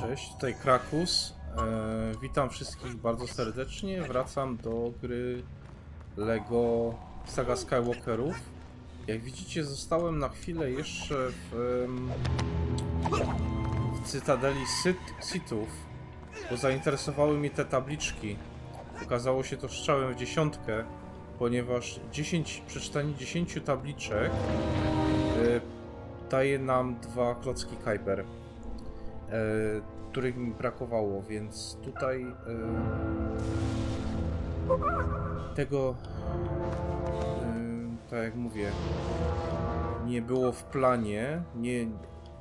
Cześć, tutaj Krakus. E, witam wszystkich bardzo serdecznie. Wracam do gry Lego Saga Skywalkerów. Jak widzicie, zostałem na chwilę jeszcze w, w Cytadeli Sith- Sithów, bo zainteresowały mnie te tabliczki. Okazało się to strzałem w dziesiątkę, ponieważ 10, przeczytanie 10 tabliczek e, daje nam dwa klocki e, których mi brakowało, więc tutaj e, tego, e, tak jak mówię, nie było w planie, nie,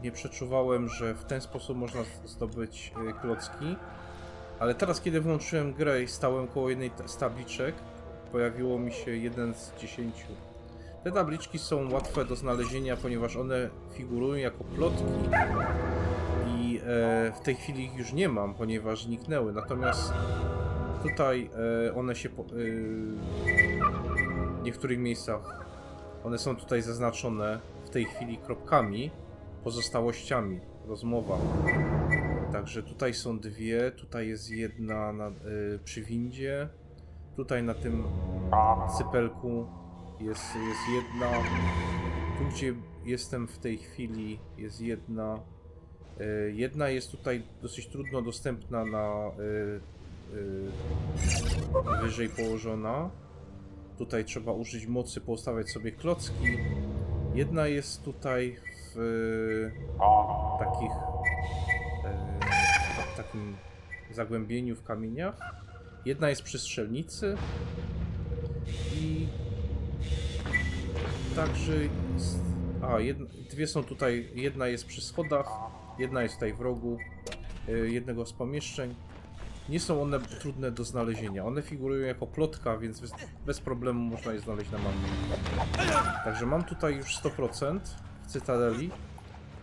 nie przeczuwałem, że w ten sposób można zdobyć e, klocki, ale teraz kiedy włączyłem grę i stałem koło jednej z tabliczek, pojawiło mi się jeden z dziesięciu. Te tabliczki są łatwe do znalezienia, ponieważ one figurują jako plotki e, w tej chwili ich już nie mam, ponieważ zniknęły. Natomiast tutaj e, one się e, w niektórych miejscach one są tutaj zaznaczone w tej chwili kropkami, pozostałościami, rozmowa. Także tutaj są dwie, tutaj jest jedna na, e, przy windzie, tutaj na tym cypelku jest, jest jedna, tu gdzie jestem w tej chwili jest jedna, E, Jedna jest tutaj dosyć trudno dostępna na e, e, wyżej położona. Tutaj trzeba użyć mocy, poustawiać sobie klocki. Jedna jest tutaj w takich w takim zagłębieniu w kamieniach. Jedna jest przy strzelnicy i także a jedna, dwie są tutaj, jedna jest przy schodach, Jedna jest tutaj w rogu y, jednego z pomieszczeń. Nie są one trudne do znalezienia. One figurują jako plotka, więc bez, problemu można je znaleźć na mapie. Także mam tutaj już 100% w Cytadeli.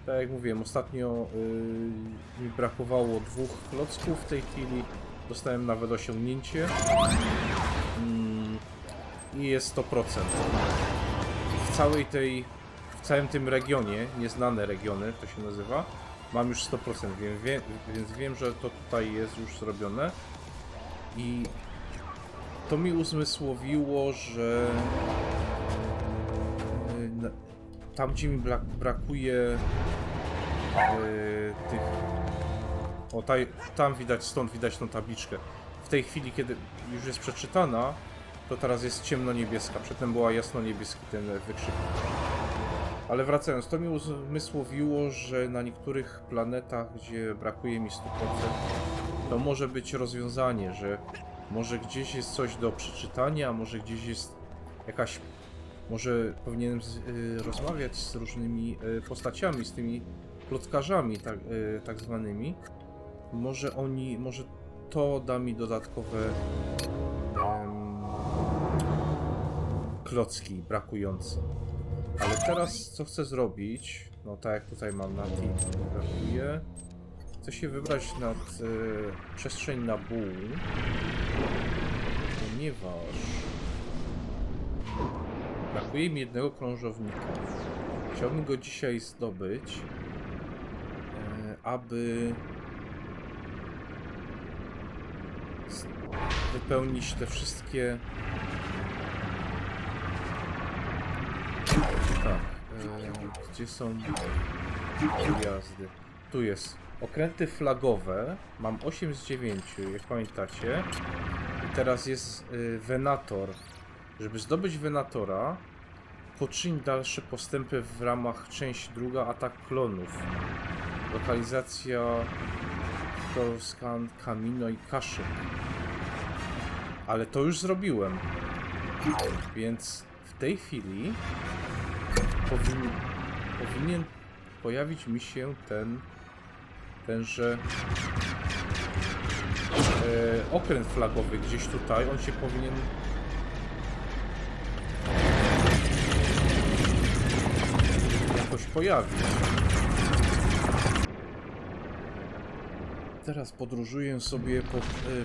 Tak jak mówiłem, ostatnio y, mi brakowało dwóch klocków w tej chwili. Dostałem nawet osiągnięcie. Mm, I jest 100%. W całej tej, w całym tym regionie, nieznane regiony to się nazywa, mam już 100%, wiem, wie, więc wiem, że to tutaj jest już zrobione. I to mi uzmysłowiło, że y, tam gdzie mi brak, brakuje y, tych... O, tam widać, stąd widać tą tabliczkę. W tej chwili, kiedy już jest przeczytana, to teraz jest ciemno-niebieska. Przedtem była jasno-niebieski ten wykrzyk. Ale wracając, to mi uzmysłowiło, że na niektórych planetach, gdzie brakuje mi 100%, to może być rozwiązanie, że może gdzieś jest coś do przeczytania, może gdzieś jest jakaś. Może powinienem z, y, rozmawiać z różnymi y, postaciami, z tymi plotkarzami, tak, y, tak zwanymi. Może oni, może to da mi dodatkowe em, klocki brakujące. Ale teraz co chcę zrobić? No tak jak tutaj mam na brakuje. Chcę się wybrać nad e, przestrzeń na ból. Ponieważ brakuje mi jednego krążownika. Chciałbym go dzisiaj zdobyć, e, aby wypełnić te wszystkie Tak. E, gdzie są pojazdy? Tu jest. Okręty flagowe. Mam 8 z 9, jak pamiętacie. I teraz jest y, Venator. Żeby zdobyć Venatora, poczyń dalsze postępy w ramach część druga atak klonów. Lokalizacja Coruscant, Camino i Kashyyyk. Ale to już zrobiłem. Więc w tej chwili powinien, powinien pojawić mi się ten tenże e, okręt flagowy gdzieś tutaj. On się powinien jakoś pojawić. Teraz podróżuję sobie po e,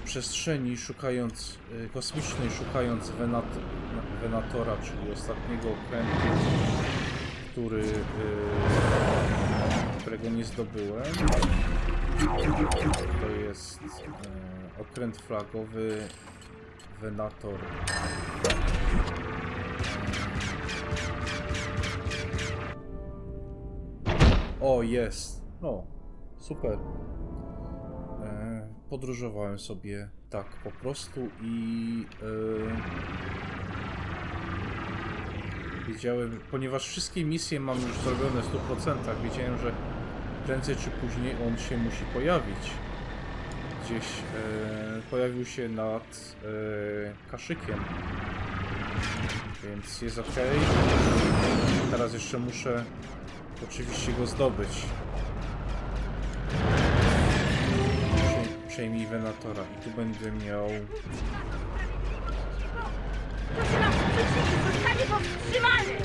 przestrzeni szukając e, kosmicznej, szukając Venat, Venatora, czyli ostatniego okrętu, który, e, którego nie zdobyłem. To jest e, okręt flagowy Venator. O, jest. No, super. E, podróżowałem sobie tak po prostu i e, wiedziałem, ponieważ wszystkie misje mam już zrobione w 100%, wiedziałem, że prędzej czy później on się musi pojawić. Gdzieś e, pojawił się nad e, kaszykiem. Więc jest ok. Teraz jeszcze muszę oczywiście go zdobyć. Przej- Przejmij Venatora i tu będę miał... Zostanie powstrzymany!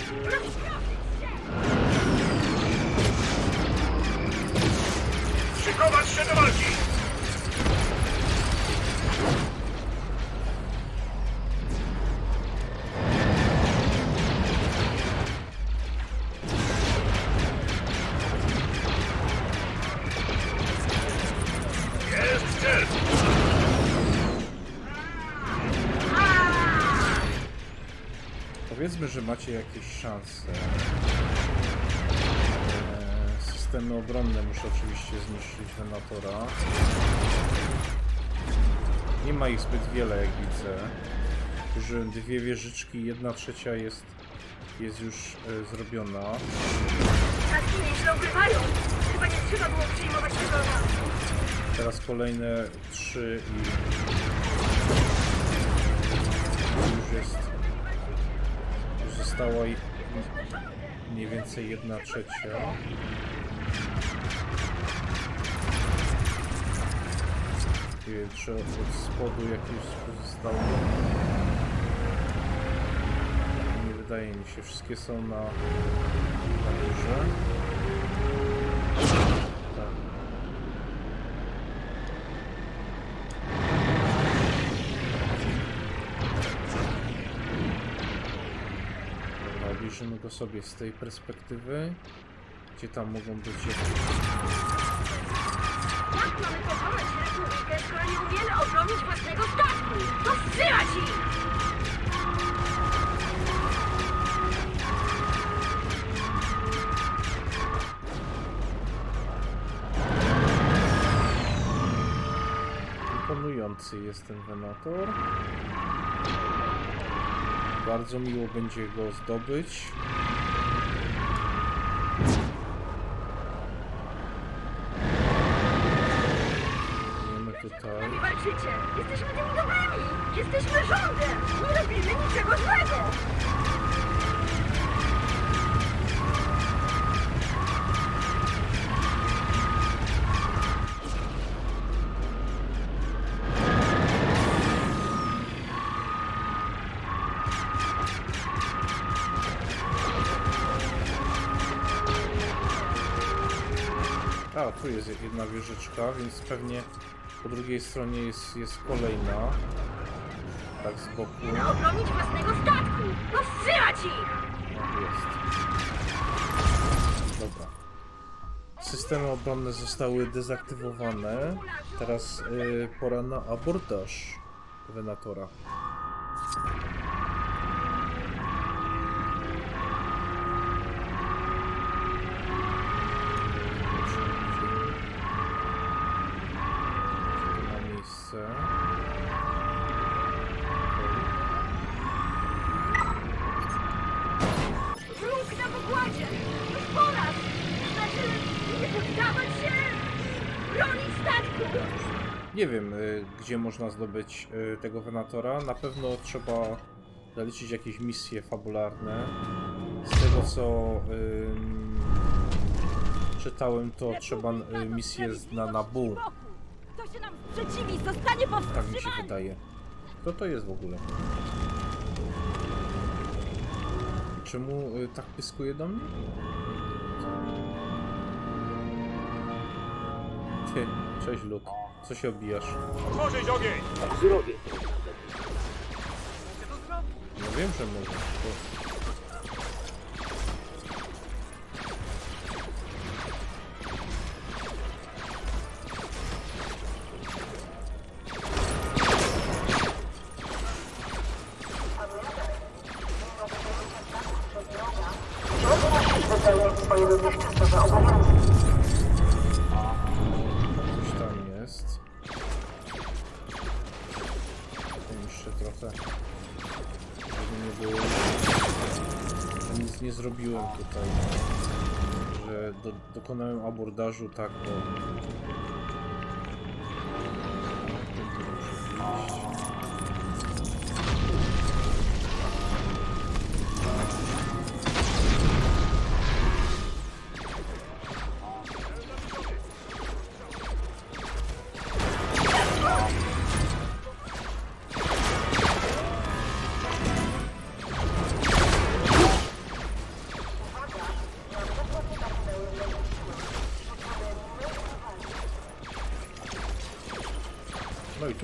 Szykować się do walki! Powiedzmy, że macie jakieś szanse. Eee, Systemy obronne muszę oczywiście zniszczyć Venatora. Nie ma ich zbyt wiele, jak widzę. Użyłem dwie wieżyczki, jedna trzecia jest, jest już e, zrobiona. Tak ogrywają! Chyba nie trzeba było przyjmować tego. Teraz kolejne trzy i już jest. Została i mniej więcej jedna trzecia. Nie wiem, czy od spodu jakieś pozostało. Nie wydaje mi się, wszystkie są na, na górze. Tak. Dobra, obejrzymy go sobie z tej perspektywy. Gdzie tam mogą być. Jak mamy pokonać Republikę, skoro nie umiemy obronić własnego statku? To wstrzymać ich! Imponujący jest ten Venator. Bardzo miło będzie go zdobyć. Tutaj. Walczycie! Jesteśmy tymi! Jesteśmy rządem! Nie robimy niczego złego! Jedna wieżyczka, więc pewnie po drugiej stronie jest, jest kolejna. Tak z boku. Musimy obronić własnego statku! Ich! No, jest. Dobra. Systemy obronne zostały dezaktywowane. Teraz y, pora na abordaż Venatora. Nie wiem, y, gdzie można zdobyć y, tego Venatora. Na pewno trzeba zaliczyć jakieś misje fabularne. Z tego co czytałem, to trzeba y, misję z- na Nabu. Kto się nam sprzeciwi, zostanie Tak mi się wydaje. Kto to jest w ogóle? Czemu y, tak pyskuje do mnie? Ty, cześć Luke. Co się obijasz? Otworzyć ogień! No wiem, że mogę. Dokonałem abordażu tak, bo.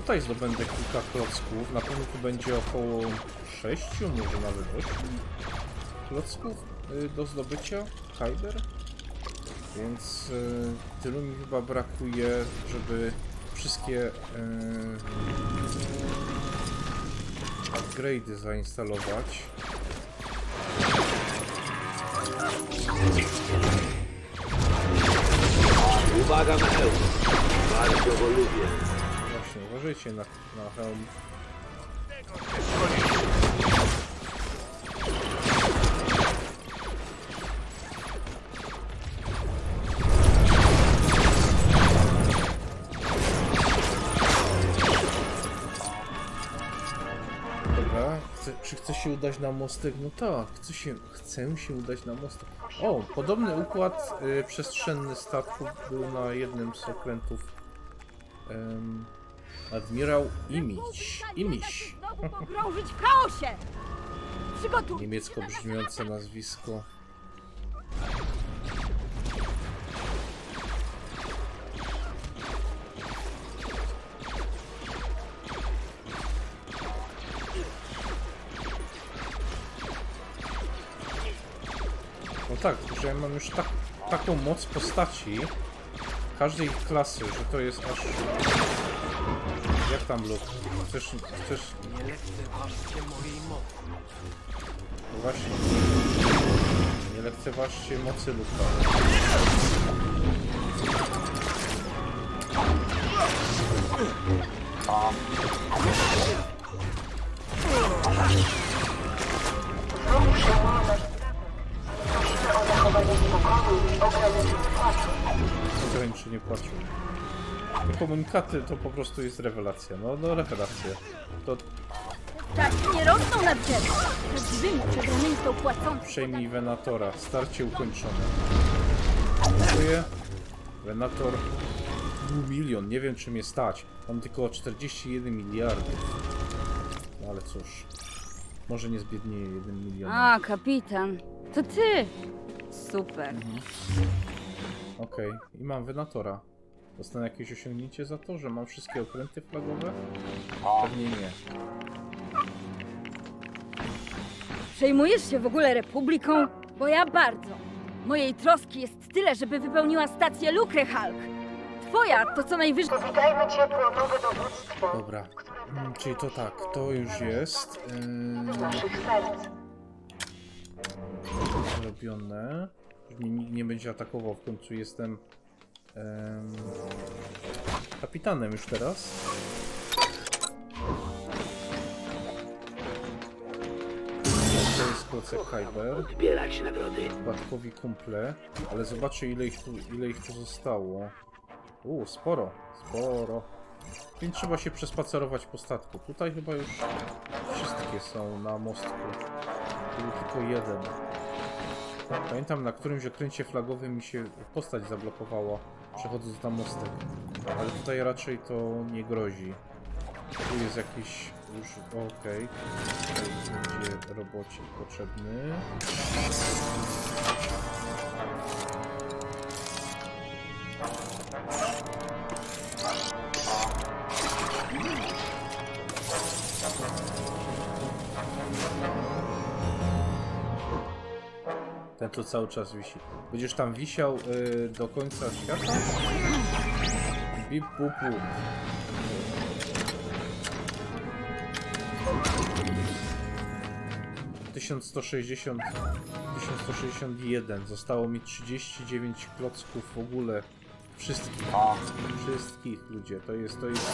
Tutaj zdobędę kilka klocków. Na pewno tu będzie około 6, może nawet 8 klocków y, do zdobycia. Kyber. Więc y, tylu mi chyba brakuje, żeby wszystkie y, upgrade'y zainstalować. Uwaga na. Bardzo go lubię. Uważajcie na, na hełm. Dobra, chce, czy chce się udać na mostek? No tak, chcę się, chcę się udać na mostek. O, podobny układ y, przestrzenny statku był na jednym z okrętów Admirał Imić. Imiś. Znowu pogrążyć w chaosie! Przygotuj! Niemiecko brzmiące nazwisko. No tak, że ja mam już tak, taką moc postaci każdej klasy, że to jest aż... Tam lub? Chcesz, chcesz... Nie lekceważcie mojej mocy. Właśnie. Nie lekceważcie mocy Luka. Znowu się łamać Proszę Te komunikaty to po prostu jest rewelacja. No, no rewelacja. To Tak nie rosną na drzewie! Prawdziwymi przegranymi są płacący. przejmij Venatora. Starcie ukończone. Dziękuję. Venator. Był milion. Nie wiem czy mnie stać. Mam tylko 41 miliardów. No ale cóż. Może nie zbiednieje 1 milion. A, kapitan. To ty! Super. Okej, i mam Venatora. Dostanę jakieś osiągnięcie za to, że mam wszystkie okręty flagowe? Pewnie nie. Przejmujesz się w ogóle Republiką? Bo ja bardzo. Mojej troski jest tyle, żeby wypełniła stację Lukre Hulk. Twoja to co najwyżej... Powitajmy ciepło nowe dowództwo Dobra, mm, czyli to tak, to już jest z naszych serc. yy, zrobione. Już mnie nikt nie będzie atakował, w końcu jestem em, kapitanem już teraz. To jest klocek Kyber. Zbierać nagrody. Bartkowi kumple, ale zobaczę ile ich tu, ile ich tu zostało. U, sporo, sporo. Więc trzeba się przespacerować po statku. Tutaj chyba już wszystkie są na mostku. Był tylko jeden. Pamiętam na którymś okręcie flagowym mi się postać zablokowała przechodząc na mostek. Ale tutaj raczej to nie grozi. Tu jest jakiś już okej. Tutaj będzie robocik potrzebny. Ten tu cały czas wisi. Będziesz tam wisiał y, do końca świata? Bip, bup. 1160, 1161. Zostało mi 39 klocków w ogóle. Wszystkich. Wszystkich ludzie. To jest, to jest,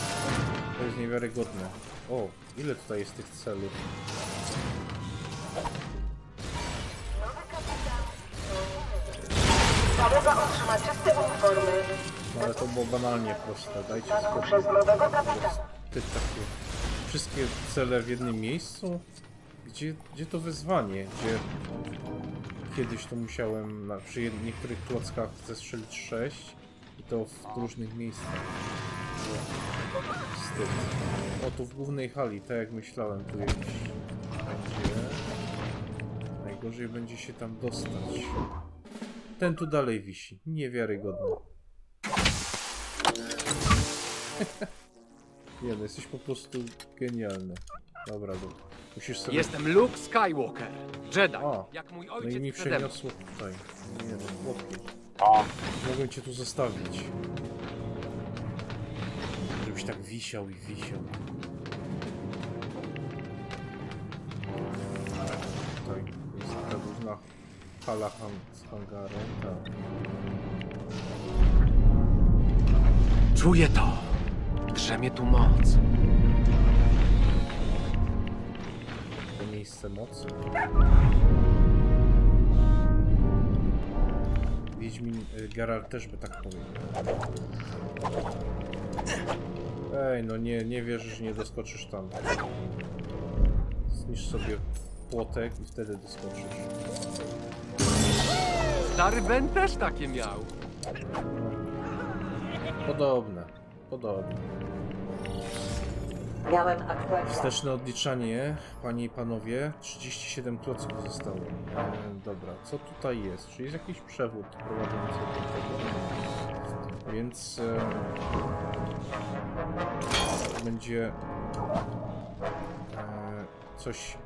to jest niewiarygodne. O, ile tutaj jest tych celów? Załoga otrzyma czyste uniformy. No ale to było banalnie proste. Dajcie spokój. Ty takie. Wszystkie cele w jednym miejscu? Gdzie, gdzie to wyzwanie? Gdzie kiedyś to musiałem na, przy niektórych klockach zestrzelić 6 i to w różnych miejscach. Wstyd. O, tu w głównej hali, tak jak myślałem, tu jakiś będzie. Najgorzej będzie się tam dostać. Ten tu dalej wisi. Niewiarygodny. Nie no, jesteś po prostu genialny. Dobra, dobra. Musisz sobie... Jestem Luke Skywalker, Jedi, A, jak mój No i mi przede mną. przeniosło tutaj. Nie no, chłopie. Mogłem cię tu zostawić. Żebyś tak wisiał i wisiał. Hala han z hangarem. Tak. Czuję to. Drzemie tu moc. To miejsce mocy. Wiedźmin y, Geralt też by tak powiedział. Ej, no nie, nie wierzę, że nie doskoczysz tam. Zniszcz sobie płotek i wtedy doskoczysz. Stary Ben też takie miał. Podobne, podobne. Miałem aktualizację. Wsteczne odliczanie, panie i panowie. 37 klocków zostało. E, dobra, co tutaj jest? Czy jest jakiś przewód prowadzący do tego? Więc e, będzie e, coś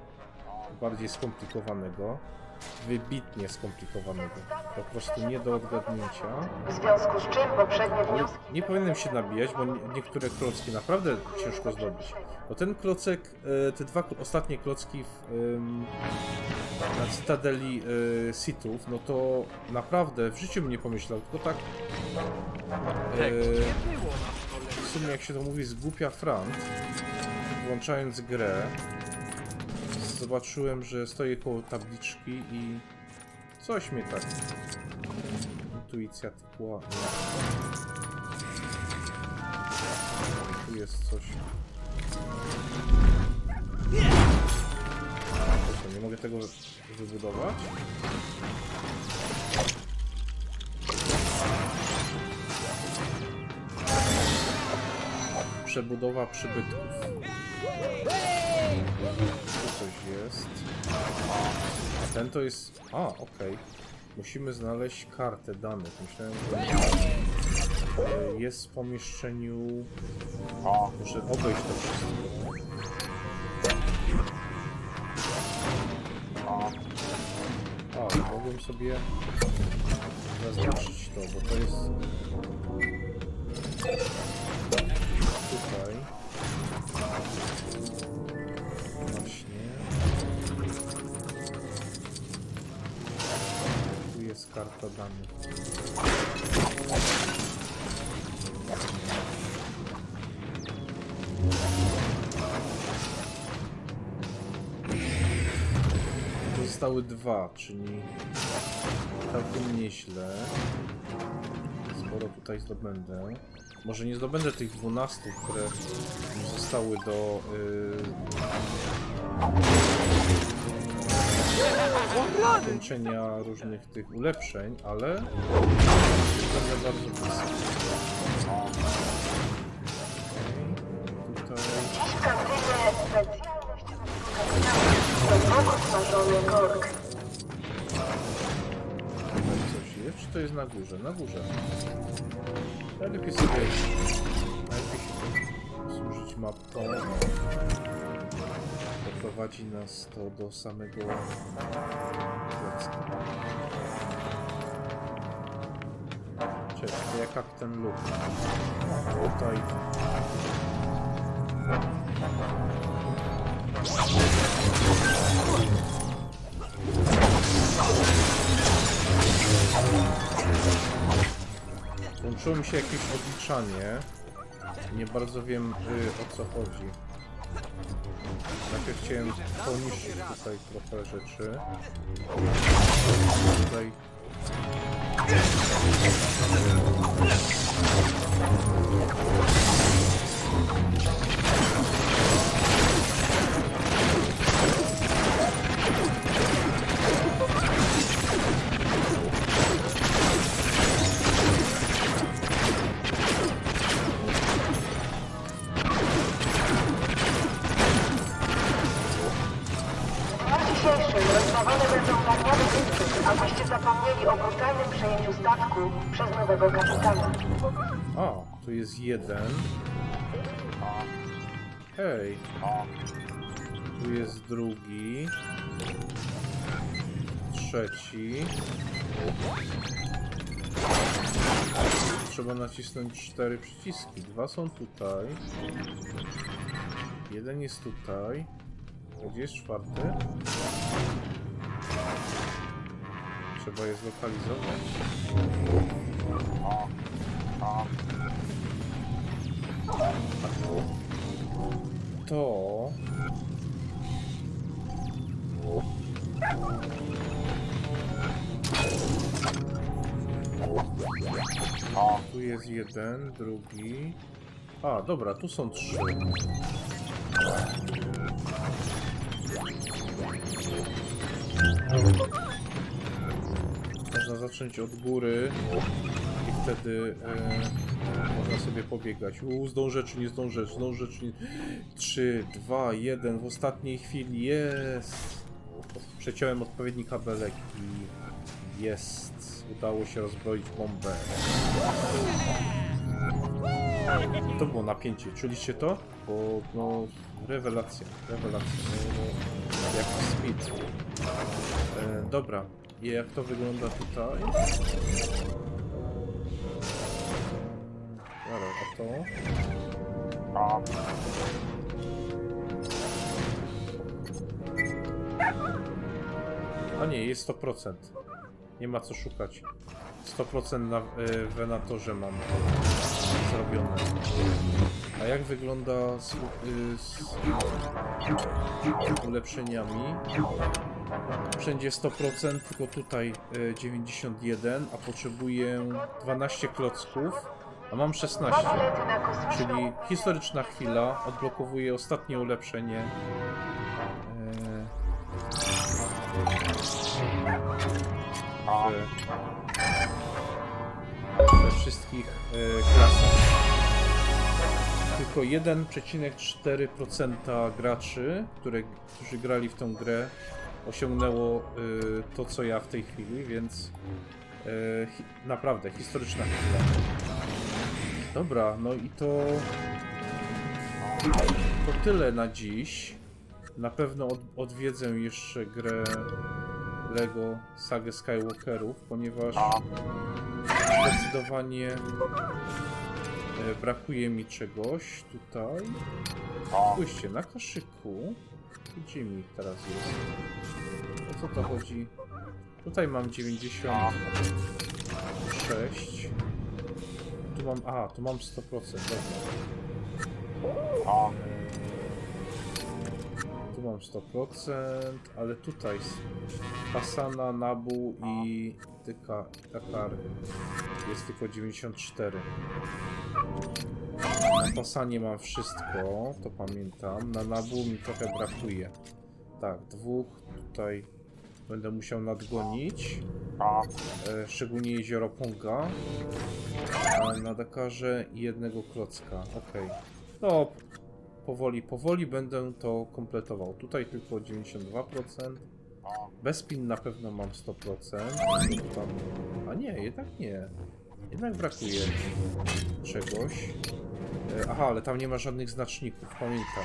bardziej skomplikowanego. Wybitnie skomplikowanego. Po prostu nie do odgadnięcia. W związku z czym poprzednie wnioski... nie powinienem się nabijać, bo nie- niektóre klocki naprawdę ciężko zdobyć. Bo ten klocek, e, te dwa ostatnie klocki w, na Cytadeli e, Sithów, no to naprawdę w życiu bym nie pomyślał, tylko tak e, szkole. w sumie jak się to mówi zgłupia frant, włączając grę, zobaczyłem, że stoję koło tabliczki i coś mnie tak intuicja tykła. Tu jest coś. Nie mogę tego wybudować? Przebudowa przybytków. Tu coś jest. A ten to jest... A, okej. Musimy znaleźć kartę danych. Myślałem, że e, jest w pomieszczeniu... Muszę obejść to wszystko. A, mogłem sobie zaznaczyć to, bo to jest... jest karta danych. Zostały dwa, czyli całkiem nieźle. Sporo tutaj zdobędę. Może nie zdobędę tych 12, które zostały do yy, kończenia różnych tych ulepszeń, ale będę bardzo blisko. Tutaj coś jest? Czy to jest na górze? Na górze. Najlepiej sobie... Najlepiej się służyć mapą prowadzi nas to do samego Grecka. Cześć, ja ten Luke. Tutaj... Włączyło mi się jakieś odliczanie. Nie bardzo wiem y, o co chodzi. Najpierw chciałem poniszczyć tutaj trochę rzeczy. Tutaj dzisiejszym rozdawane będą darmowe wyspy, abyście zapomnieli o brutalnym przejęciu statku przez nowego kapitana. A, tu jest jeden. Hej. Tu jest drugi. Trzeci. Trzeba nacisnąć cztery przyciski. Dwa są tutaj. Jeden jest tutaj. A Gdzie jest czwarty? Trzeba je zlokalizować. To... Tu jest jeden, drugi. A, dobra, tu są trzy. Można zacząć od góry i wtedy e, można sobie pobiegać. U, zdążę czy nie zdążę, zdążę czy nie... 3, 2, 1, w ostatniej chwili, jest! Przeciąłem odpowiedni kabelek i jest! Udało się rozbroić bombę. To było napięcie, czuliście to? Bo, no, rewelacja, rewelacja, no, no, jak speed. E, dobra, i jak to wygląda tutaj? Dobra, a to? A nie, jest 100%. Nie ma co szukać. 100% na y, wenatorze mam zrobione. A jak wygląda z, y, z ulepszeniami? Wszędzie 100%, tylko tutaj y, 91, a potrzebuję 12 klocków, a mam 16. Bilety na kosmiczną Czyli historyczna chwila, odblokowuje ostatnie ulepszenie. We, we wszystkich e, klasach. Tylko 1,4% graczy, które, którzy grali w tą grę, osiągnęło e, to, co ja w tej chwili, więc e, naprawdę historyczna chwila. Dobra, no i to. To tyle na dziś. Na pewno od, odwiedzę jeszcze grę Lego Sagę Skywalkerów, ponieważ zdecydowanie e, brakuje mi czegoś tutaj. Spójrzcie, na koszyku. Gdzie mi teraz jest? O co to chodzi? Tutaj mam 96. Tu mam. A, tu mam 100%. Dobra. Mam 100%, ale tutaj Hasana, Nabu i Tyka, Takar jest tylko 94. Na Hasanie mam wszystko, to pamiętam. Na Nabu mi trochę brakuje. Tak, dwóch tutaj będę musiał nadgonić. E, szczególnie jezioro Ponga. A na Dakarze jednego klocka. Okej. No, powoli, powoli będę to kompletował. Tutaj tylko 92%. Bez pin na pewno mam 100%. Tam... A nie, jednak nie. Jednak brakuje czegoś. E, Aha, ale tam nie ma żadnych znaczników, pamiętam.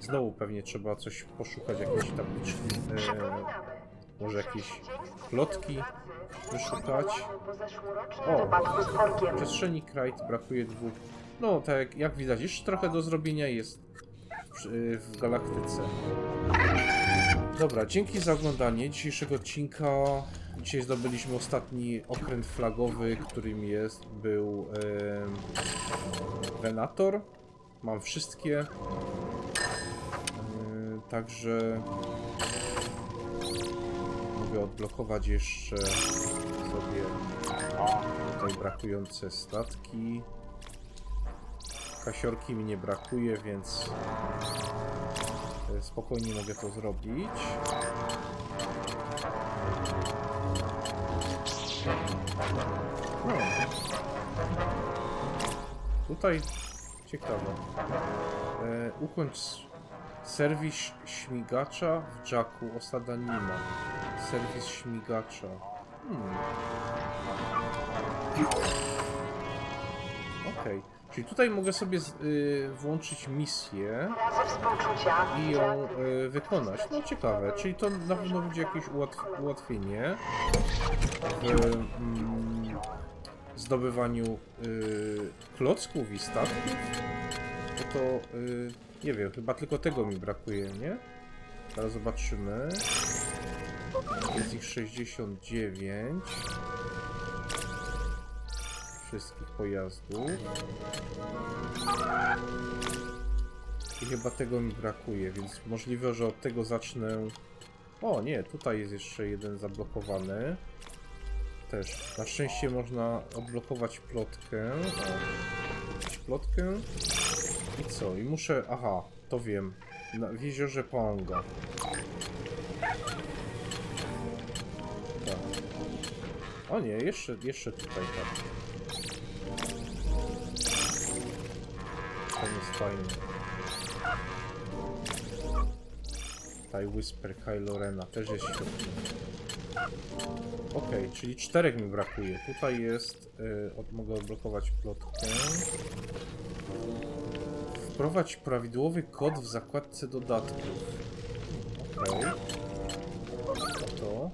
Znowu pewnie trzeba coś poszukać, jakieś tabliczki. E, może jakieś plotki wyszukać. O. korkiem. przestrzeni Krajt brakuje dwóch. No, tak jak, widać, jeszcze trochę do zrobienia jest w, w galaktyce. Dobra, dzięki za oglądanie dzisiejszego odcinka. Dzisiaj zdobyliśmy ostatni okręt flagowy, którym jest, był em, Venator. Mam wszystkie. E, także mogę odblokować jeszcze sobie tutaj brakujące statki. Kasiorki mi nie brakuje, więc e, spokojnie mogę to zrobić. No. Tutaj ciekawe. E, ukończ serwis śmigacza w Jacku. Osada nie ma. Serwis śmigacza. Hmm. Okej. Czyli tutaj mogę sobie z, y, włączyć misję i ją y, wykonać. No ciekawe, czyli to na pewno będzie jakieś ułatw ułatwienie w mm, zdobywaniu y, klocków i statków. No to y, nie wiem, chyba tylko tego mi brakuje, nie? Zaraz zobaczymy. Jest ich 69 wszystkich pojazdów. I chyba tego mi brakuje, więc możliwe, że od tego zacznę. O nie, tutaj jest jeszcze jeden zablokowany. Też. Na szczęście można odblokować plotkę. O, plotkę. I co? I muszę. Aha, to wiem. Na, w jeziorze Ponga. Tak. O nie, jeszcze, jeszcze tutaj tak. Fajne. Tutaj Whisper Kylo Rena też jest świetny. Okej, czyli czterech mi brakuje. Tutaj jest... Y, od, mogę odblokować plotkę. Wprowadź prawidłowy kod w zakładce dodatków. Okej. To.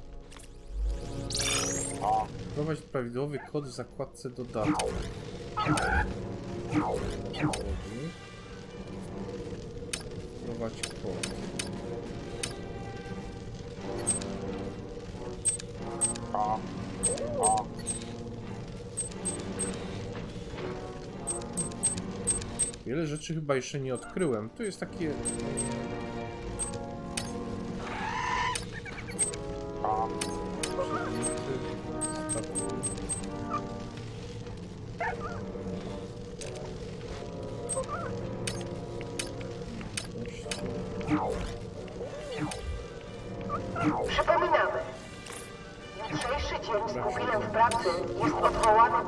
Wprowadź prawidłowy kod w zakładce dodatków. Kod. Wiele rzeczy chyba jeszcze nie odkryłem. Tu jest takie...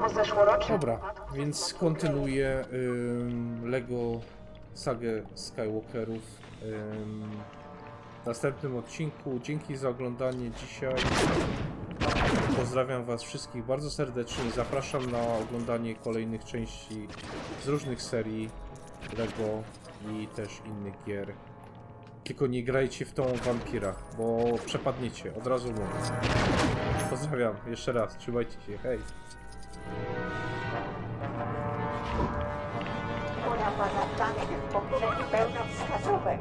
po zeszłorocznym Dobra, wypadku więc kontynuuję ym, Lego sagę Skywalkerów ym, w następnym odcinku. Dzięki za oglądanie dzisiaj. Pozdrawiam Was wszystkich bardzo serdecznie. Zapraszam na oglądanie kolejnych części z różnych serii Lego i też innych gier. Tylko nie grajcie w tą o wampirach, bo przepadniecie, od razu mówię. Pozdrawiam jeszcze raz, trzymajcie się, hej! Moja pana tankiem w poprzedni pełna wskazówek.